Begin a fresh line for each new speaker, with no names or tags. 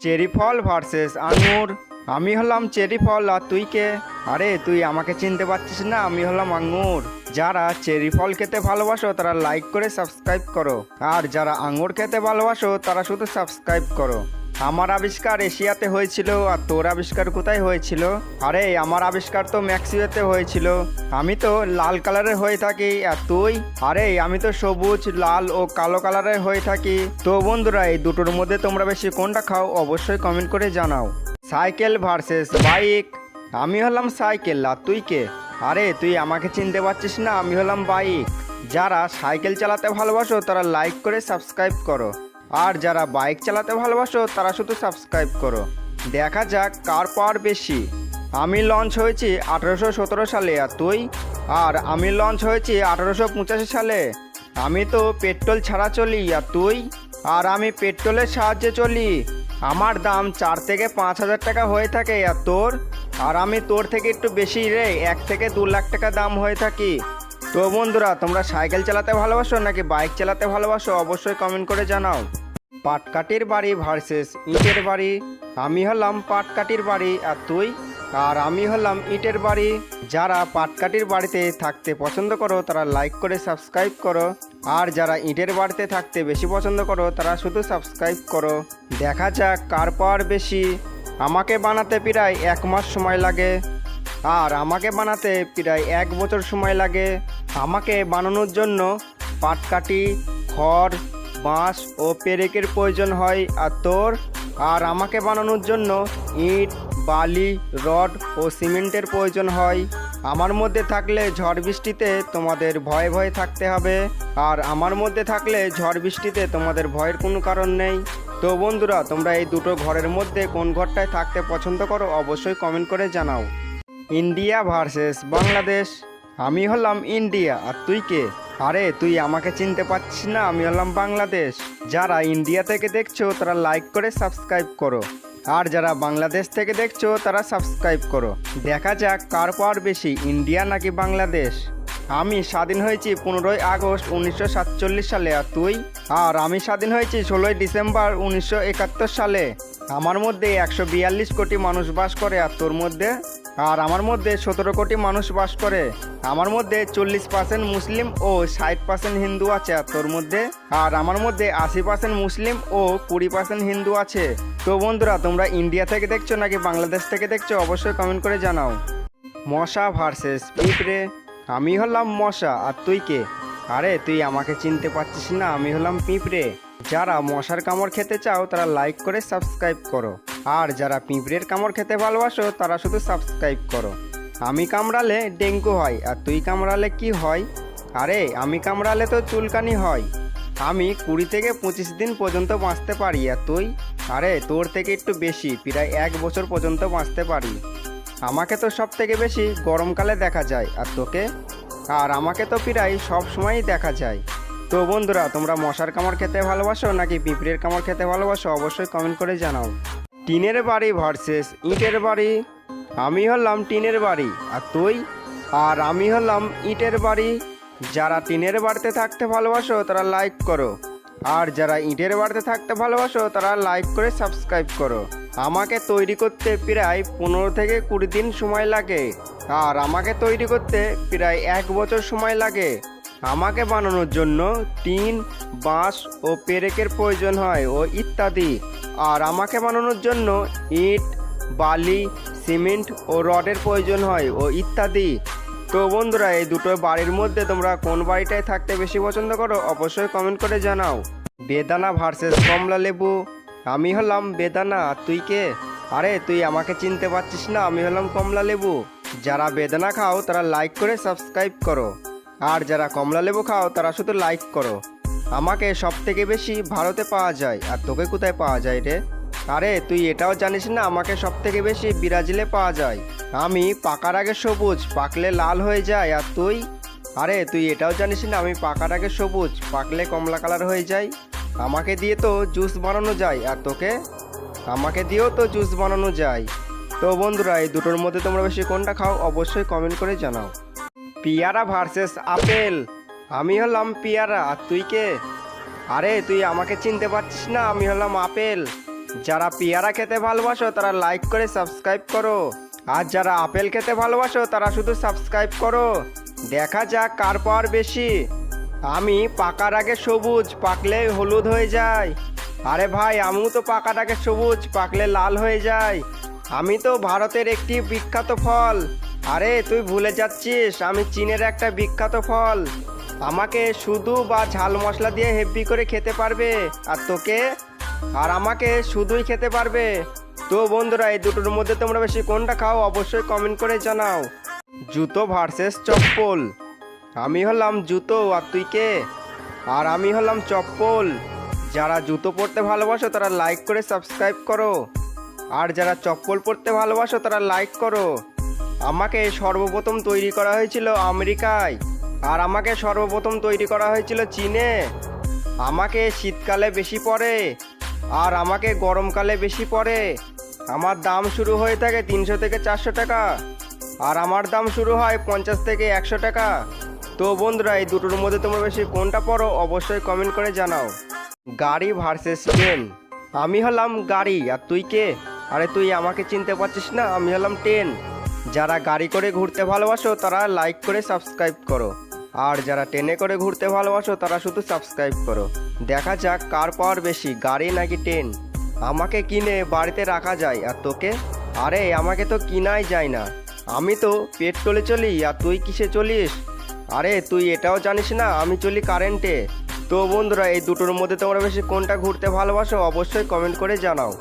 Cherry ফল versus আঙুর। আমি হলাম চেরি ফল, আর তুই কে? আরে, তুই আমাকে চিনতে পারছিস না, আমি হলাম আঙুর। যারা চেরি ফল খেতে ভালোবাসো, তারা লাইক করে সাবস্ক্রাইব করো। আর যারা আঙুর খেতে ভালোবাসো, তারা শুধু সাবস্ক্রাইব করো। আমার আবিষ্কার এশিয়াতে হয়েছিল, আর তোর আবিষ্কার কোথায় হয়েছিল? আরে, আমার আবিষ্কার তো ম্যাক্সিওতে হয়েছিল। আমি তো লাল কালারের হয়ে থাকি, আর তুই? আরে, আমি তো সবুজ, লাল ও কালো কালারের হয়ে থাকি। তো বন্ধুরা, এই দুটোর মধ্যে তোমরা বেশি কোনটা খাও, অবশ্যই কমেন্ট করে জানাও। সাইকেল ভার্সেস বাইক আমি হলাম সাইকেল, আর তুই কে? আরে, তুই আমাকে চিনতে পারছিস না, আমি হলাম বাইক যারা সাইকেল চালাতে ভালোবাসো, তারা লাইক করে সাবস্ক্রাইব করো। আর যারা বাইক চালাতে ভালোবাসো, তারা শুধু সাবস্ক্রাইব করো। দেখা যাক কার পাওয়ার বেশি। আমি লঞ্চ হয়েছি আঠেরোশো সতেরো সালে, আর তুই? আর আমি লঞ্চ হয়েছি আঠেরোশো পঁচাশি সালে। আমি তো পেট্রোল ছাড়া চলি, আর তুই? আর আমি পেট্রোলের সাহায্যে চলি। আমার দাম চার থেকে পাঁচ হাজার টাকা হয়ে থাকে, আর তোর? আর আমি তোর থেকে একটু বেশি রে, এক থেকে দু লাখ টাকা দাম হয়ে থাকি। তো বন্ধুরা, তোমরা সাইকেল চালাতে ভালোবাসো নাকি বাইক চালাতে ভালোবাসো, অবশ্যই কমেন্ট করে জানাও। পাটকাঠির বাড়ি ভার্সেস ইটের বাড়ি। আমি হলাম পাটকাঠির বাড়ি, আর তুই? আর আমি হলাম ইটের বাড়ি। যারা পাটকাঠির বাড়িতে থাকতে পছন্দ করো, তারা লাইক করে সাবস্ক্রাইব করো। আর যারা ইটের বাড়িতে থাকতে বেশি পছন্দ করো, তারা শুধু সাবস্ক্রাইব করো। দেখা যাক কার পাওয়ার বেশি। আমাকে বানাতে প্রায় এক মাস সময় লাগে। আর আমাকে বানাতে প্রায় এক বছর সময় লাগে। আমাকে বানানোর জন্য পাটকাঠি খড় বাঁশ ও পেরেকের প্রয়োজন হয়, আর তোর? আর আমাকে বানানোর জন্য ইট, বালি, রড ও সিমেন্টের প্রয়োজন হয়। আমার মধ্যে থাকলে ঝড় বৃষ্টিতে তোমাদের ভয়ে ভয়ে থাকতে হবে, আর আমার মধ্যে থাকলে ঝড় বৃষ্টিতে তোমাদের ভয়ের কোনো কারণ নেই। তো বন্ধুরা, তোমরা এই দুটো ঘরের মধ্যে কোন ঘরটায় থাকতে পছন্দ করো অবশ্যই কমেন্ট করে জানাও। India versus Bangladesh. আমি হলাম ইন্ডিয়া, আর তুই কে? আরে, তুই আমাকে চিনতে পারছিস না, আমি হলাম বাংলাদেশ। যারা ইন্ডিয়া থেকে দেখছ, তারা লাইক করে সাবস্ক্রাইব করো। আর যারা বাংলাদেশ থেকে দেখছ, তারা সাবস্ক্রাইব করো। দেখা যাক কার পাওয়ার বেশি, ইন্ডিয়া নাকি বাংলাদেশ? আমি স্বাধীন হয়েছি পনেরোই আগস্ট উনিশশো সাতচল্লিশ সালে, আর তুই? আর আমি স্বাধীন হয়েছি ষোলোই ডিসেম্বর উনিশশো একাত্তর সালে। আমার মধ্যে একশো বিয়াল্লিশ কোটি মানুষ বাস করে আর তোর মধ্যে? আর আমার মধ্যে সতেরো কোটি মানুষ বাস করে। আমার মধ্যে চল্লিশ পার্সেন্ট মুসলিম ও ষাট পার্সেন্ট হিন্দু আছে আর তোর মধ্যে? আর আমার মধ্যে আশি পার্সেন্ট মুসলিম ও কুড়ি পার্সেন্ট হিন্দু আছে। তো বন্ধুরা, তোমরা ইন্ডিয়া থেকে দেখছ নাকি বাংলাদেশ থেকে দেখছ? অবশ্যই কমেন্ট করে জানাও। মশা ভার্সেস পিঁপড়ে আমি হলাম মশা, আর তুই কে? আরে, তুই আমাকে চিনতে পারছিস না, আমি হলাম পিঁপড়ে। যারা মশার কামড় খেতে চাও, তারা লাইক করে সাবস্ক্রাইব করো। আর যারা পিঁপড়ের কামড় খেতে ভালোবাসো, তারা শুধু সাবস্ক্রাইব করো। আমি কামড়ালে ডেঙ্গু হয়, আর তুই কামড়ালে কি হয়? আরে, আমি কামড়ালে তো চুলকানি হয়। আমি কুড়ি থেকে পঁচিশ দিন পর্যন্ত বাঁচতে পারি, আর তুই? আরে, তোর থেকে একটু বেশি, প্রায় এক বছর পর্যন্ত বাঁচতে পারি। আমাকে তো সব থেকে বেশি গরমকালে দেখা যায়, আর তোকে? আর আমাকে তো প্রায় সব সময়ই দেখা যায়। তো বন্ধুরা, তোমরা মশার কামড় খেতে ভালোবাসো নাকি পিঁপড়ের কামড় খেতে ভালোবাসো অবশ্যই কমেন্ট করে জানাও। টিনের বাড়ি ভার্সেস ইটের বাড়ি। আমি হলাম টিনের বাড়ি আর তুই? আর আমি হলাম ইটের বাড়ি। যারা টিনের বাড়িতে থাকতে ভালোবাসো, তারা লাইক করো। আর যারা ইটের বাড়িতে থাকতে ভালোবাসো, তারা লাইক করে সাবস্ক্রাইব করো। আমাকে তৈরি করতে প্রায় পনেরো থেকে কুড়ি দিন সময় লাগে। আর আমাকে তৈরি করতে প্রায় এক বছর সময় লাগে। আমাকে বানানোর জন্য টিন, বাঁশ ও পেরেকের প্রয়োজন হয় ও ইত্যাদি। আর আমাকে বানানোর জন্য ইট, বালি, সিমেন্ট ও রডের প্রয়োজন হয় ও ইত্যাদি। তো বন্ধুরা, এই দুটো বাড়ির মধ্যে তোমরা কোন বাড়িটায় থাকতে বেশি পছন্দ করো অবশ্যই কমেন্ট করে জানাও। বেদানা ভার্সেস কমলা লেবু। আমি হলাম বেদানা তুই কে? আরে, তুই আমাকে চিনতে পারছিস না, আমি হলাম কমলা লেবু। যারা বেদানা খাও, তারা লাইক করে সাবস্ক্রাইব করো। আর যারা কমলা লেবু খাও, তারা শুধু লাইক করো। আমাকে সব থেকে বেশি ভারতে পাওয়া যায়, আর তোকে কোথায় পাওয়া যায় রে? আরে, তুই এটাও জানিস না, আমাকে সব থেকে বেশি ব্রাজিলে পাওয়া যায়। আমি পাকার আগে সবুজ, পাকলে লাল হয়ে যায়, আর তুই? আরে, তুই এটাও জানিস না, আমি পাকার আগে সবুজ, পাকলে কমলা কালার হয়ে যায়? আমাকে দিয়ে তো জুস বানানো যায়, আর তোকে? আমাকে দিয়েও তো জুস বানানো যায়। তো বন্ধুরা, এই দুটোর মধ্যে তোমরা বেশি কোনটা খাও, অবশ্যই কমেন্ট করে জানাও। পিয়ারা ভার্সেস আপেল। আমি হলাম পিয়ারা, আর তুই কে? আরে, তুই আমাকে চিনতে পারছিস না, আমি হলাম আপেল। যারা পেয়ারা খেতে ভালোবাসো, তারা লাইক করে সাবস্ক্রাইব করো। আর যারা আপেল খেতে ভালোবাসো, তারা শুধু সাবস্ক্রাইব করো। দেখা যাক কার পাওয়ার বেশি। আমি পাকার আগে সবুজ, পাকলে হলুদ হয়ে যায়। আরে ভাই, আমিও তো পাকার আগে সবুজ, পাকলে লাল হয়ে যায়। আমি তো ভারতের একটি বিখ্যাত ফল। আরে, তুই ভুলে যাচ্ছিস, আমি চীনের একটা বিখ্যাত ফল। আমাকে শুধু বা ঝাল মশলা দিয়ে হেভি করে খেতে পারবে, আর তোকে? আর আমাকে শুধুই খেতে পারবে। তো বন্ধুরা, এই দুটোর মধ্যে তোমরা বেশি কোনটা খাও, অবশ্যই কমেন্ট করে জানাও। জুতো ভার্সেস চপ্পল। আমি হলাম জুতো, আর তুই কে? আর আমি হলাম চপ্পল। যারা জুতো পরতে ভালোবাসো, তারা লাইক করে সাবস্ক্রাইব করো। আর যারা চপ্পল পরতে ভালোবাসো, তারা লাইক করো। আমাকে সর্বপ্রথম তৈরি করা হয়েছিল আমেরিকায়, আর আমাকে সর্বপ্রথম তৈরি করা হয়েছিল চীনে। আমাকে শীতকালে বেশি পড়ে, আর আমাকে গরমকালে বেশি পড়ে। আমার দাম শুরু হয়ে থাকে তিনশো থেকে চারশো টাকা, আর আমার দাম শুরু হয় পঞ্চাশ থেকে একশো টাকা। তো বন্ধুরা, এই দুটোর মধ্যে তোমরা বেশি কোনটা পড়ো অবশ্যই কমেন্ট করে জানাও। গাড়ি ভার্সেস ট্রেন আমি হলাম গাড়ি, আর তুই কে? আরে তুই আমাকে চিনতে পারছিস না, আমি হলাম ট্রেন যারা গাড়ি করে ঘুরতে ভালোবাসো, তারা লাইক করে সাবস্ক্রাইব করো। আর যারা ট্রেনে করে ঘুরতে ভালোবাসো, তারা শুধু সাবস্ক্রাইব করো। দেখা যাক কার পাওয়ার বেশি, গাড়ি নাকি ট্রেন? আমাকে কিনে বাড়িতে রাখা যায়, আর তোকে? আরে, আমাকে তো কিনাই যায় না। আমি তো পেট্রোলে চলি, আর তুই কিসে চলিস? আরে, তুই এটাও জানিস না, আমি চলি কারেন্টে তো বন্ধুরা, এই দুটোর মধ্যে তোমরা বেশি কোনটা ঘুরতে ভালোবাসো, অবশ্যই কমেন্ট করে জানাও।